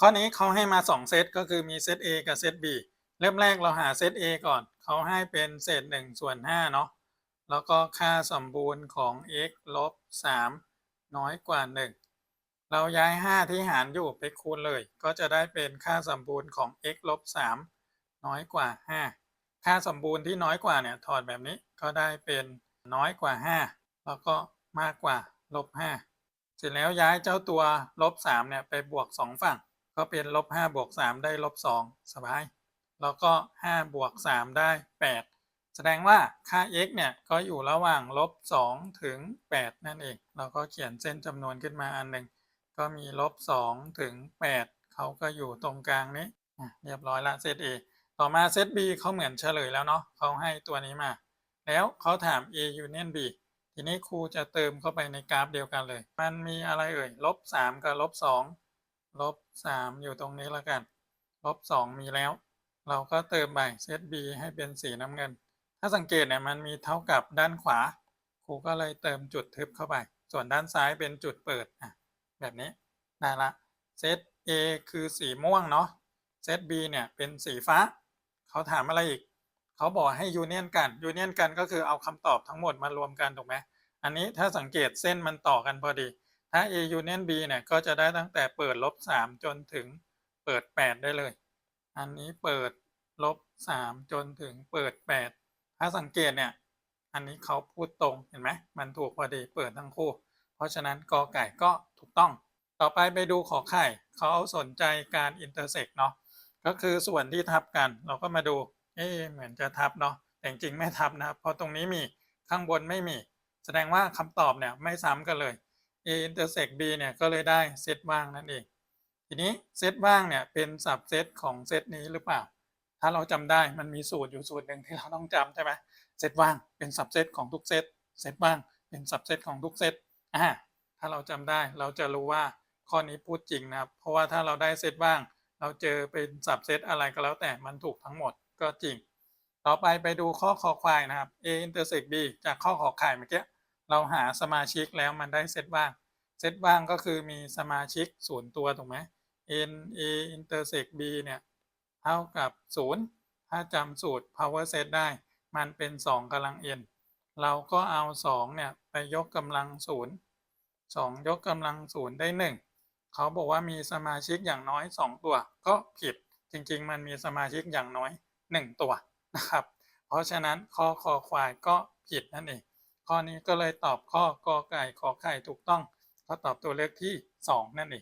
ข้อนี้เขาให้มา 2 เซตก็คือมีเซต A กับเซต B เริ่มแรกเราหาเซต A ก่อน เขาให้เป็นเศษ1ส่วน5เนาะแล้วก็ค่าสมบูรณ์ของ x ลบ3น้อยกว่า 1 เราย้าย 5 ที่หารอยู่ไปคูณเลย ก็จะได้เป็นค่าสมบูรณ์ของ x ลบ3น้อยกว่า 5 ค่าสมบูรณ์ที่น้อยกว่าเนี่ยถอดแบบนี้ก็ได้เป็นน้อยกว่า 5 แล้วก็มากกว่าลบ5เสร็จแล้วย้ายเจ้าตัวลบ3เนี่ยไปบวก 2 ฝั่ง ก็เป็นลบ5บวก3ได้ลบ2สบาย แล้วก็5บวก3ได้8แสดงว่าค่า x เนี่ยก็อยู่ระหว่างลบ2ถึง8นั่นเอง เราก็เขียนเส้นจำนวนขึ้นมาอันหนึ่งก็มีลบ2ถึง8เขาก็อยู่ตรงกลางนี้เรียบร้อยละเซต A ต่อมาเซต B เขาเหมือนเฉลยแล้วเนาะเขาให้ตัวนี้มา แล้วเขาถาม A union B ทีนี้ครูจะเติมเข้าไปในกราฟเดียวกันเลย มันมีอะไรเอ่ยลบ3กับลบ2 ลบ3อยู่ตรงนี้แล้วกัน ลบ2มีแล้ว เราก็เติมไปเซต B ให้เป็นสีน้ำเงิน ถ้าสังเกตเนี่ยมันมีเท่ากับด้านขวา ครูก็เลยเติมจุดทึบเข้าไป ส่วนด้านซ้ายเป็นจุดเปิดอะแบบนี้ได้ละเซต A คือสีม่วงเนาะเซต B เนี่ยเป็นสีฟ้า เขาถามอะไรอีก เขาบอกให้ยูเนียนกันยูเนียนกันก็คือเอาคำตอบทั้งหมดมารวมกันถูกไหมอันนี้ถ้าสังเกตเส้นมันต่อกันพอดี ถ้า A union B เนี่ยก็จะได้ตั้งแต่เปิดลบ3จนถึงเปิด8ได้เลย อันนี้เปิดลบ3จนถึงเปิด8ถ้าสังเกตเนี่ย อันนี้เขาพูดตรงเห็นไหมมันถูกพอดีเปิดทั้งคู่ เพราะฉะนั้นกอไก่ก็ถูกต้อง ต่อไปไปดูขอไข่เขาสนใจการ intersect เนาะก็คือส่วนที่ทับกันเราก็มาดู เอ๊เหมือนจะทับเนาะแต่จริงๆไม่ทับนะครับเพราะตรงนี้มีข้างบนไม่มี แสดงว่าคำตอบเนี่ยไม่ซ้ำกันเลย A intersect B เนี่ยก็เลยได้เซตว่างนั่นเอง ทีนี้เซตว่างเนี่ยเป็นสับเซตของเซตนี้หรือเปล่า ถ้าเราจำได้มันมีสูตรอยู่สูตรหนึ่งที่เราต้องจำใช่ไหมเซตว่างเป็นสับเซตของทุกเซตเซตว่างเป็นสับเซตของทุกเซตอ่าถ้าเราจำได้เราจะรู้ว่าข้อนี้พูดจริงนะครับ เพราะว่าถ้าเราได้เซตว่าง เราเจอเป็นสับเซตอะไรก็แล้วแต่มันถูกทั้งหมดก็จริง ต่อไปไปดูข้อคอควายนะครับ A intersect B จากข้อขอไข่เมื่อกี้เราหาสมาชิกแล้วมันได้เซตว่าง ซตว่างก็คือมีสมาชิกศูนย์ตัวถูกไหม n a intersect b เนี่ยเท่ากับ 0 ถ้าจำสูตร power set ได้ มันเป็น 2กำลัง n เราก็เอา 2 เนี่ย ไปยกกำลัง 0 2 ยกกำลัง 0 ได้ 1 เขาบอกว่ามีสมาชิกอย่างน้อย 2 ตัว ก็ผิด จริงๆ มันมีสมาชิกอย่างน้อย 1 ตัวนะครับ เพราะฉะนั้นข้อคอควายก็ผิดนั่นเอง ข้อนี้ก็เลยตอบข้อกอไก่ขอไข่ถูกต้อง ก็ตอบตัวเลือกที่ 2 นั่นเอง